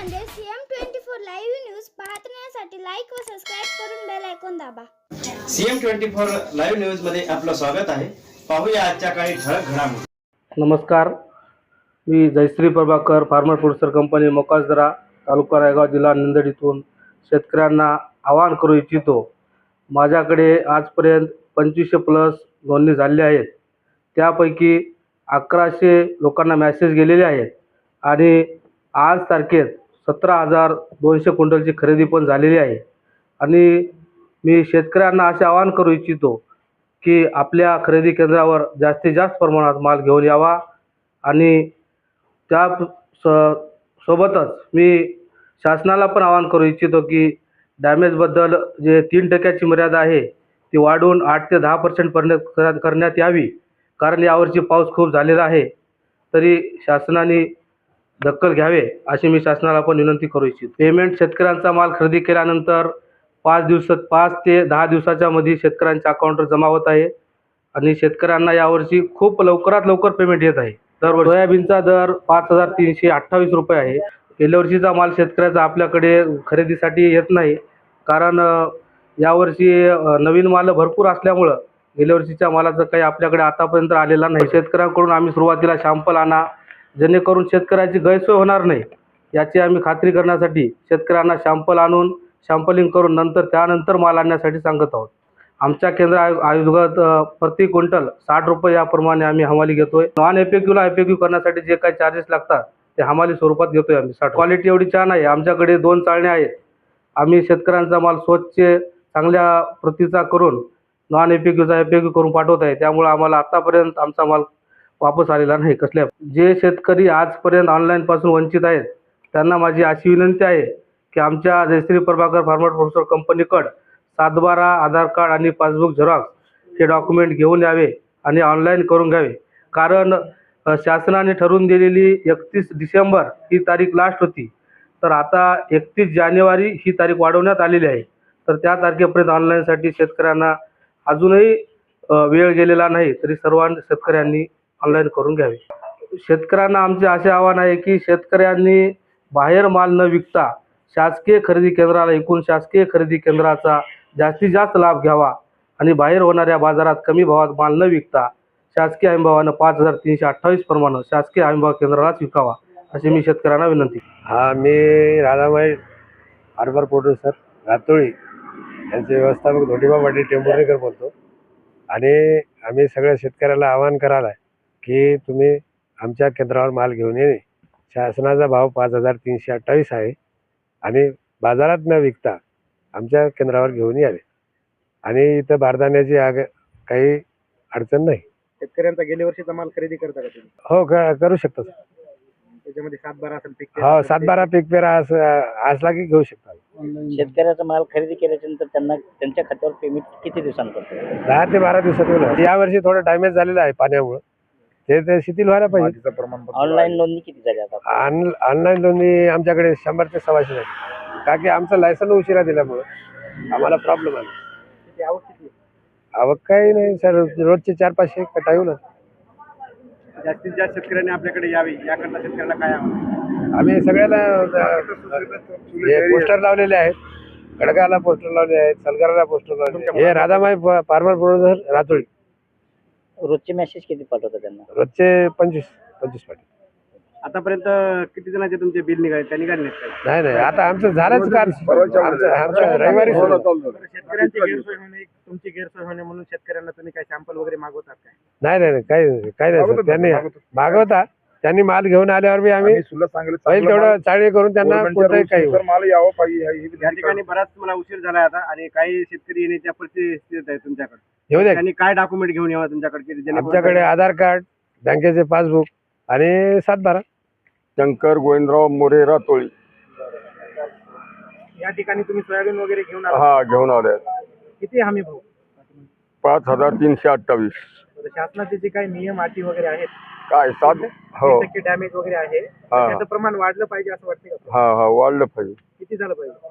CM twenty four live news पाहण्यासाठी like व subscribe करून बेल ऐकून दाबा. सीएम ट्वेंटी फोर लाईव्ह न्यूजमध्ये आपलं स्वागत आहे. पाहूया आजच्या काही ठळक घडामोडी. नमस्कार. मी Jayashree Prabhakar farmer producer company Mokasdara taluka Raigaon जिल्हा नांदेड इथून शेतकऱ्यांना आवाहन करू इच्छितो. माझ्याकडे आजपर्यंत पंचवीसशे प्लस नोंदणी झालेल्या आहेत. त्यापैकी अकराशे लोकांना मॅसेज गेलेले आहेत. आणि आज तारखेत सतरा हजार दोनशे क्विंटलची खरेदी पण झालेली आहे. आणि मी शेतकऱ्यांना असे आवाहन करू इच्छितो की आपल्या खरेदी केंद्रावर जास्तीत जास्त प्रमाणात माल घेऊन यावा. आणि त्या स सोबतच मी शासनाला पण आवाहन करू इच्छितो की डॅमेजबद्दल जे तीन टक्क्याची मर्यादा आहे ती वाढवून आठ ते दहा पर्सेंटपर्यंत करण्यात यावी. कारण यावर्षी पाऊस खूप झालेला आहे. तरी शासनाने दखल घ्यावे अशी मी शासनाला पण विनंती करू इच्छितो. पेमेंट शेतकऱ्यांचा माल खरेदी केल्यानंतर पाच दिवसात पाच ते दहा दिवसाच्या मध्ये शेतकऱ्यांच्या अकाउंटवर जमा होत आहे. आणि शेतकऱ्यांना यावर्षी खूप लवकरात लवकर पेमेंट येत आहे. दर सोयाबीनचा दर पाच हजार तीनशे अठ्ठावीस रुपये आहे. गेल्या वर्षीचा माल शेतकऱ्याचा आपल्याकडे खरेदीसाठी येत नाही. कारण यावर्षी नवीन माल भरपूर असल्यामुळं गेल्या वर्षीच्या मालाचं काही आपल्याकडे आतापर्यंत आलेला नाही. शेतकऱ्यांकडून आम्ही सुरुवातीला शॅम्पल आणा जेणेकरून शेतकऱ्याची गैरसोय होणार नाही. याची आम्ही खात्री करण्यासाठी शेतकऱ्यांना शॅम्पल आणून शॅम्पलिंग करून नंतर त्यानंतर माल आणण्यासाठी सांगत आहोत. आमच्या केंद्र आयो आयोगात प्रति क्विंटल साठ रुपये याप्रमाणे आम्ही हमाली घेतोय. नॉन एफ क्यूला करण्यासाठी जे काही चार्जेस लागतात ते हमाली स्वरूपात घेतोय आम्ही. साठ क्वालिटी एवढी छान आहे. आमच्याकडे दोन चाळण्या आहेत. आम्ही शेतकऱ्यांचा माल स्वच्छ चांगल्या प्रतीचा करून नॉन एफ क्यूचा करून पाठवत आहे. त्यामुळे आम्हाला आतापर्यंत आमचा माल वापस आलेला नाही. कसल्या? जे शेतकरी आजपर्यंत ऑनलाईनपासून वंचित आहेत त्यांना माझी अशी विनंती आहे की आमच्या जयश्री प्रभाकर फार्मर प्रोफेसर कंपनीकडं सातबारा आधार कार्ड आणि पासबुक झेरॉक्स हे डॉक्युमेंट घेऊन यावे आणि ऑनलाईन करून घ्यावे. कारण शासनाने ठरवून दिलेली एकतीस डिसेंबर ही तारीख लास्ट होती. तर आता एकतीस जानेवारी ही तारीख वाढवण्यात आलेली आहे. तर त्या तारखेपर्यंत ऑनलाईनसाठी शेतकऱ्यांना अजूनही वेळ गेलेला नाही तरी सर्व शेतकऱ्यांनी ऑनलाईन करून घ्यावे. शेतकऱ्यांना आमचे असे आव्हान आहे की शेतकऱ्यांनी बाहेर माल न विकता शासकीय खरेदी केंद्राला एकूण शासकीय खरेदी केंद्राचा जास्तीत जास्त लाभ घ्यावा आणि बाहेर होणाऱ्या बाजारात कमी भावात माल न विकता शासकीय हमीभावानं पाच हजार तीनशे अठ्ठावीस प्रमाणे शासकीय हमीभाव केंद्रालाच विकावा अशी मी शेतकऱ्यांना विनंती. हा मी राधाबाई हार्बर प्रोड्युसर रातोळी यांचे व्यवस्थापक धोडीबा पाटील टेंभुर्णेकर बोलतो. आणि आम्ही सगळ्या शेतकऱ्याला आवाहन करायला आहे. की तुम्ही आमच्या केंद्रावर माल घेऊन येणे शासनाचा भाव पाच हजार तीनशे अठ्ठावीस आहे. आणि बाजारात न विकता आमच्या केंद्रावर घेऊन यावे आणि इथं बारदाण्याची आग काही अडचण नाही. शेतकऱ्यांचा गेल्या वर्षीचा माल खरेदी करता का तुम्ही? हो क करू शकतो त्याच्यामध्ये सात बारा असेल पीक हो सातबारा पीक पेरा असं असला की घेऊ शकतो. शेतकऱ्याचा माल खरेदी केल्याच्यानंतर त्यांना त्यांच्या खात्यावर पेमेंट किती दिवसांनी करतो दहा ते बारा दिवसात होईल. यावर्षी थोडं डॅमेज झालेलं आहे पाण्यामुळं. ते ते शिथिल व्हायला पाहिजे. ऑनलाईन नोंदणी किती झाली आता? ऑन ऑनलाईन नोंदणी आमच्याकडे शंभर ते सव्वाशे झाली. का की आमचं लायसन उशिरा दिल्यामुळं आम्हाला प्रॉब्लेम आला. आवक किती आहे? आवक काही नाही सर. रोजचे चार पाचशे कटा येऊ ना जास्तीत जास्त शेतकऱ्यांनी आपल्याकडे यावे. याकरता शेतकऱ्याला काय आम्ही सगळ्याला हे पोस्टर लावलेले आहेत. खडकाला पोस्टर लावले आहेत सलगराला पोस्टर लावले हे राधामाई फार्मर प्रोड्युसर रातोळी रोजचे मेसेज किती पाठवता त्यांना? रोजचे पंचवीस पंचवीस पाठी आतापर्यंत किती जणांचे तुमचे बिल निघाले? त्या निघाले नाहीत? नाही नाही आता आमचं झालंच आमचं आमचं रविवारी सुरू. शेतकऱ्यांची गैरसोय होणे तुमची गैरसोय होणे म्हणून शेतकऱ्यांना तुम्ही काय सॅम्पल वगैरे मागवतात काय? नाही नाही नाही, काही काही नाही सर. त्यांनी मागवता त्यांनी माल घेऊन आल्यावर बी आम्ही पहिले तेवढं चाळणी करून त्यांना कोणताही काही या ठिकाणी बराच मला उशीर झाला आता आणि काही शेतकरी येण्याच्या परिस्थितीत आहे तुमच्याकडे. घेऊ द्या त्यांनी काय डॉक्युमेंट घेऊन यावं तुमच्याकडे की जेणेकरून आमच्याकडे आधार कार्ड बँकेचे पासबुक आणि सातबारा शंकर गोविंदराव मोरे रातोळी. या ठिकाणी तुम्ही सोयाबीन वगैरे घेऊन आला? हा घेऊन आले किती हमी भाऊ पाच हजार तीनशे अठ्ठावीस. शासनाचे जे काही नियम अटी वगैरे आहेत काय सात हो. टक्के डॅमेज वगैरे आहे. हा. त्याचं प्रमाण वाढलं पाहिजे असं वाटतं का हा हा वाढलं पाहिजे. किती झालं पाहिजे?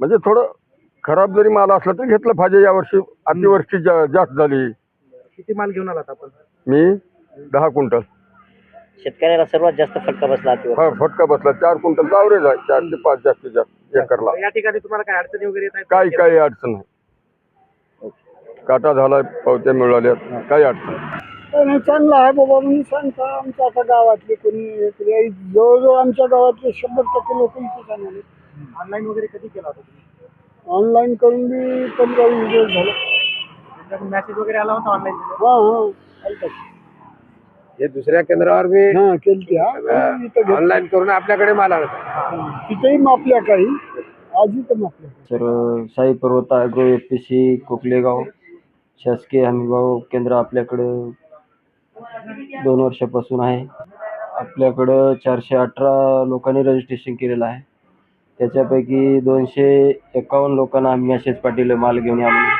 म्हणजे थोडं खराब जरी माल असला तरी घेतलं पाहिजे. यावर्षी अतिवृष्टी जा- जास्त झाली. किती माल घेऊन आलात आपण? मी दहा क्विंटल. शेतकऱ्याला सर्वात जास्त फटका बसला हा, फटका बसला. चार क्विंटलचा आवरेज आहे. चार ते पाच जास्तीत जास्त एकरला. या ठिकाणी तुम्हाला काय अडचणी वगैरे येत आहेत? काही काही अडचण नाही. काटा झालाय पावत्या मिळाल्या काही अडचण नाही. नाही चांगला आहे बाबा म्हणून सांगता आमच्या आता गावातले कोणी हे. जवळजवळ आमच्या गावातले शंभर टक्के लोक इथे जाणार ऑनलाईन वगैरे कधी केला होता तुम्ही? ऑनलाईन करून बी पंधरा वीस दिवस झालं. मेसेज वगैरे आला होता ऑनलाईन हा हा. हे दुसऱ्या केंद्रावर हा केलती हा. घेत- ऑनलाईन करून आपल्याकडे माल आणतात तिथेही मापल्या काही. आज इथं मापल्या तर Sai Parvat agro F P C Koklegaon शासकीय हमीभाव केंद्र आपल्याकडं दोन वर्षापासून आहे. आपल्याकडं चारशे अठरा लोकांनी रजिस्ट्रेशन केलेलं आहे. त्याच्यापैकी दोनशे एकावन्न लोकांना आम्ही मॅसेज पाठवले माल घेऊन या म्हणून.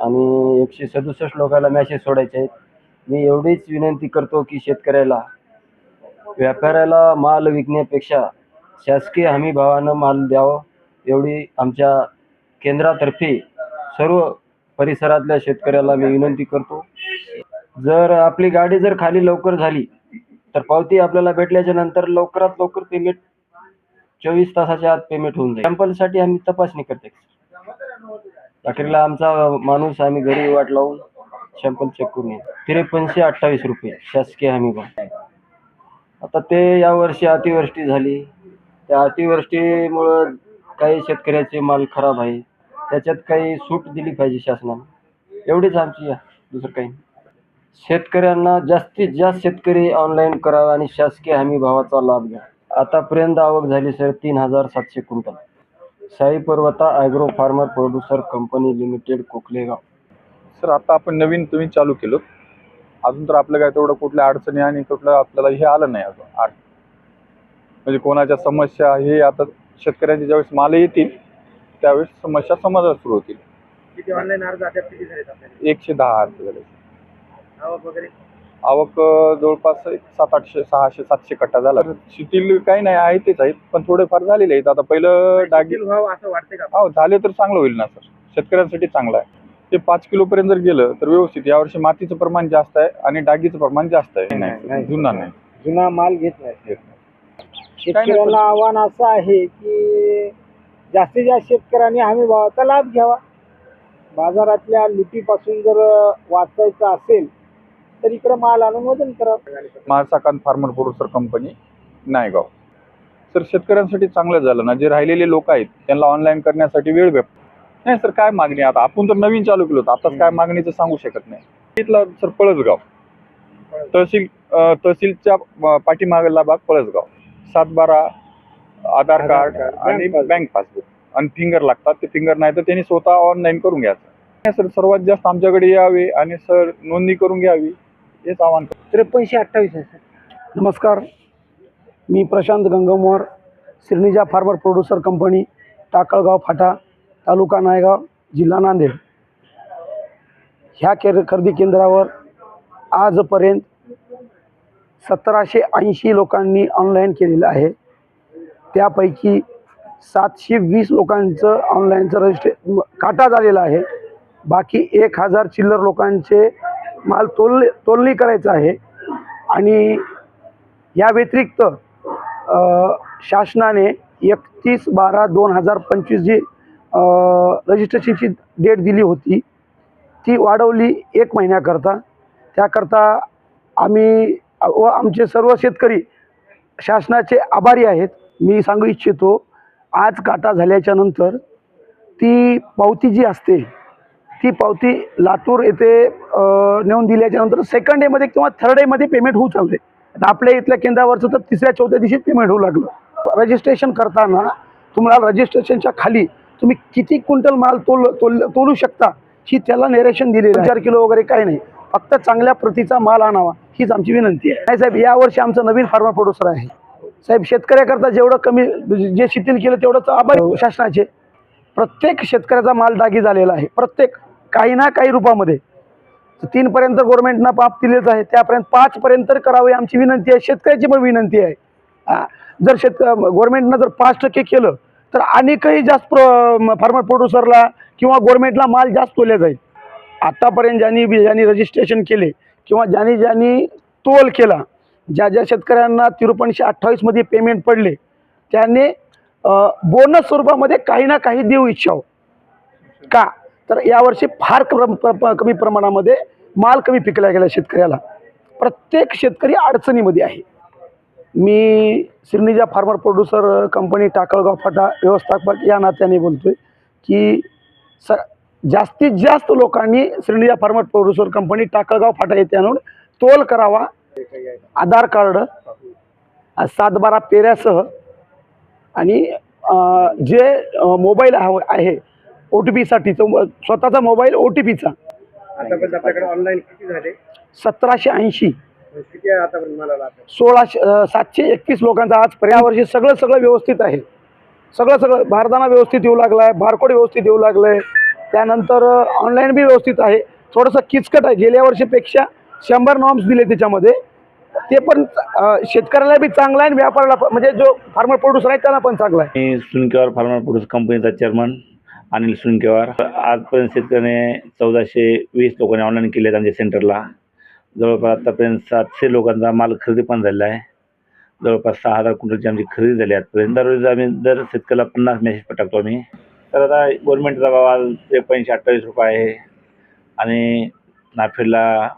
आणि एकशे सदुसष्ट लोकांना मॅसेज सोडायचे आहेत. मी एवढीच विनंती करतो की शेतकऱ्याला व्यापाऱ्याला माल विकण्यापेक्षा शासकीय हमी भावानं माल द्यावं एवढी आमच्या केंद्रातर्फे सर्व परिसरातल्या शेतकऱ्याला मी विनंती करतो जर आपली गाडी जर खाली लवकर झाली तर पावती आपल्याला भेटल्याच्या नंतर लवकरात लवकर पेमेंट चोवीस तासाच्या आत पेमेंट होऊन जाईल. सॅम्पलसाठी आम्ही तपासणी करते अखेरला आमचा माणूस आम्ही घरी वाट लावून सॅम्पल चेक करून येतो त्रेपन्नशे अठ्ठावीस रुपये शासकीय हमी भाव. आता ते यावर्षी अतिवृष्टी झाली. त्या अतिवृष्टीमुळं काही शेतकऱ्याचे माल खराब आहे. त्याच्यात काही सूट दिली पाहिजे शासनाने. एवढीच आमची दुसरं काही नाही. शेतकऱ्यांना जास्तीत जास्त शेतकरी ऑनलाईन करावा आणि शासकीय हमी भावाचा लाभ घ्या. आतापर्यंत आवक झाली सर तीन हजार सातशे quintal. Sai Parvata agro farmer producer company limited Koklegaon. Sir आता आपण नवीन तुम्ही चालू केलं. अजून तर आपलं काय तेवढं कुठल्या अडचणी आणि कुठलं आपल्याला हे आलं नाही अजून. आड म्हणजे कोणाच्या समस्या हे आता शेतकऱ्यांचे ज्यावेळेस माल येतील त्यावेळेस समस्या समाजाला सुरू होतील. किती ऑनलाईन अर्ज अद्याप किती झालेत आपल्याला एकशे दहा अर्ज झाले आवक वगैरे? आवक अं, जवळपास एक सात आठशे सहाशे सातशे कट्टा झाला. तर शेतील काही नाही आहे तेच आहेत पण थोडेफार झालेले आहेत. आता पहिलं डागी भाव असं वाटतंय का? हो झाले तर चांगलं होईल ना सर. शेतकऱ्यांसाठी चांगलं आहे. ते पाच किलोपर्यंत जर गेलं तर व्यवस्थित यावर्षी मातीचं प्रमाण जास्त आहे आणि डागीचं प्रमाण जास्त आहे. नाही जुना नाही. जुना माल घेत नाही. शेतकऱ्यांना आव्हान असं आहे की जास्तीत जास्त शेतकऱ्यांनी हमी भावाचा लाभ घ्यावा. बाजारातल्या लुटीपासून जर वाचायचं असेल तर इकडं माल आणून वजन करावं Mahasakant farmer producer company Naigaon. Sir शेतकऱ्यांसाठी चांगलं झालं ना? जे राहिलेले लोक आहेत त्यांना ऑनलाईन करण्यासाठी वेळ भेट नाही सर काय मागणी आता आपण तर नवीन चालू केलं होतं. आताच काय मागणीचं सांगू शकत नाही. इथला सर पळसगाव. तहसील तहसीलच्या पाठीमागला भाग पळसगाव. सात बारा आधार कार्ड आणि बँक पासबुक. आणि फिंगर लागतात ते फिंगर नाही तर त्यांनी स्वतः ऑनलाईन करून घ्यायचं. नाही सर सर्वात जास्त आमच्याकडे यावे आणि सर नोंदणी करून घ्यावी हेच आव्हान त्रेपन्नशे अठ्ठावीस आहे सर. नमस्कार. मी Prashant Gangmohar Sirnija farmer producer company Takalgaon Phata taluka Naigaon जिल्हा नांदेड. ह्या केर खरेदी केंद्रावर आजपर्यंत सतराशे ऐंशी लोकांनी ऑनलाईन केलेलं आहे. त्यापैकी सातशे वीस लोकांचं ऑनलाईनचं रजिस्ट्रे काटा झालेला आहे. बाकी एक हजार चिल्लर लोकांचे माल तोल तोलणी करायचं आहे. आणि या व्यतिरिक्त शासनाने एकतीस बारा दोन हजार पंचवीस जी रजिस्ट्रेशनची डेट दिली होती ती वाढवली एक महिन्याकरता. त्याकरता आम्ही व आमचे सर्व शेतकरी शासनाचे आभारी आहेत. मी सांगू इच्छितो आज काटा झाल्याच्यानंतर ती पावती जी असते ती पावती लातूर येथे नेऊन दिल्याच्या नंतर सेकंड डेमध्ये किंवा थर्ड डेमध्ये पेमेंट होऊ चालते. आपल्या इथल्या केंद्रावरचं तर तिसऱ्या चौथ्या दिवशीच पेमेंट होऊ लागलं. रजिस्ट्रेशन करताना तुम्हाला रजिस्ट्रेशनच्या खाली तुम्ही किती क्विंटल माल तोल तोल तोलू शकता ही त्याला नेरेशन दिलेलं चार किलो वगैरे काही नाही. फक्त चांगल्या प्रतीचा माल आणावा हीच आमची विनंती आहे. नाही साहेब यावर्षी आमचं नवीन फार्मा प्रोड्युसर आहे. साहेब शेतकऱ्याकरता जेवढं कमी जे शिथिल केलं तेवढंच आभार शासनाचे. प्रत्येक शेतकऱ्याचा माल डागी झालेला आहे. प्रत्येक काही ना काही रूपामध्ये. तीनपर्यंत गव्हर्नमेंटनं पाप दिलेच आहे. त्यापर्यंत पाचपर्यंत तर करावे आमची विनंती आहे. शेतकऱ्याची पण विनंती आहे. जर शेत गव्हर्नमेंटनं जर पाच टक्के केलं तर अनेकही जास्त प्र फार्मर प्रोड्युसरला किंवा गव्हर्नमेंटला माल जास्त तोल्या जाईल. आतापर्यंत ज्यांनी ज्यांनी रजिस्ट्रेशन केले किंवा ज्यांनी ज्यांनी तोल केला ज्या ज्या शेतकऱ्यांना तिरुपणशे अठ्ठावीसमध्ये पेमेंट पडले त्यांनी बोनस स्वरूपामध्ये काही ना काही देऊ इच्छाव हो. का? तर यावर्षी फार प्र- कमी प्रमाणामध्ये माल कमी पिकला गेला शेतकऱ्याला. प्रत्येक शेतकरी अडचणीमध्ये आहे. मी Shrinija farmer producer company Takalgaon Phata व्यवस्थापक या नात्याने बोलतोय की स जास्तीत जास्त लोकांनी Shrinija farmer producer company Takalgaon Phata येथे आणून तोल करावा आधार कार्ड सातबारा पेऱ्यासह आणि जे मोबाईल हवं आहे ओ टी पीसाठी तो म- स्वतःचा मोबाईल ओ टी पीचा आतापर्यंत आपल्याकडे ऑनलाईन किती झाले? सतराशे ऐंशी. आता? सोळाशे सातशे एकवीस लोकांचा आज पर्यावर्षी सगळं सगळं व्यवस्थित आहे. सगळं सगळं बारदाना व्यवस्थित येऊ लागला आहे बारकोड व्यवस्थित येऊ लागलं आहे त्यानंतर ऑनलाईन बी व्यवस्थित आहे. थोडंसं किचकट आहे. गेल्या वर्षीपेक्षा शंभर नॉर्म्स दिले त्याच्यामध्ये. ते पण शेतकऱ्याला बी चांगला आहे आणि व्यापाराला पण म्हणजे जो फार्मर प्रोड्युसर आहे त्यांना पण चांगला आहे. मी सुनकेवार फार्मर प्रोड्यूस कंपनीचा चेअरमन अनिल सुनकेवार. आजपर्यंत शेतकऱ्याने चौदाशे वीस लोकांनी ऑनलाईन केले आहेत आमच्या सेंटरला जवळपास आतापर्यंत सातशे लोकांचा माल खरेदी पण झालेला आहे. जवळपास सहा हजार क्विंटलची आमची खरेदी झाली आहे आजपर्यंत. दररोज आम्ही दर शेतकऱ्याला पन्नास मेसेज टाकतो आम्ही. तर आता गव्हर्नमेंटचा भाव आज एकोणीसशे अठ्ठावीस रुपये आहे. आणि नाफेडला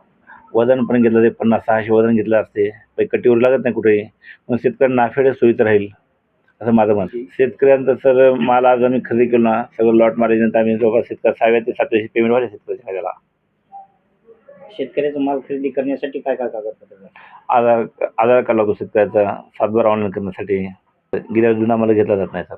वजन पण घेतलं ते पन्नास सहाशे वजन घेतलं असते. काही कटीवर लागत नाही कुठेही. मग शेतकऱ्यांना नाफेडच सोयीचं राहील असं माझं मत. शेतकऱ्यांचं सर माल आज आम्ही खरेदी केलो ना सगळं लॉट मारायचं आम्ही जवळपास शेतकरी सहाव्या ते सातव्याची पेमेंट व्हायला शेतकऱ्याच्या खात्याला. शेतकऱ्याचा माल खरेदी करण्यासाठी काय काय कागदपत्र आधार आधार कार्ड लागतो शेतकऱ्याचा सातबारा ऑनलाईन करण्यासाठी. गेल्या जुना मला घेतला जात नाही सर.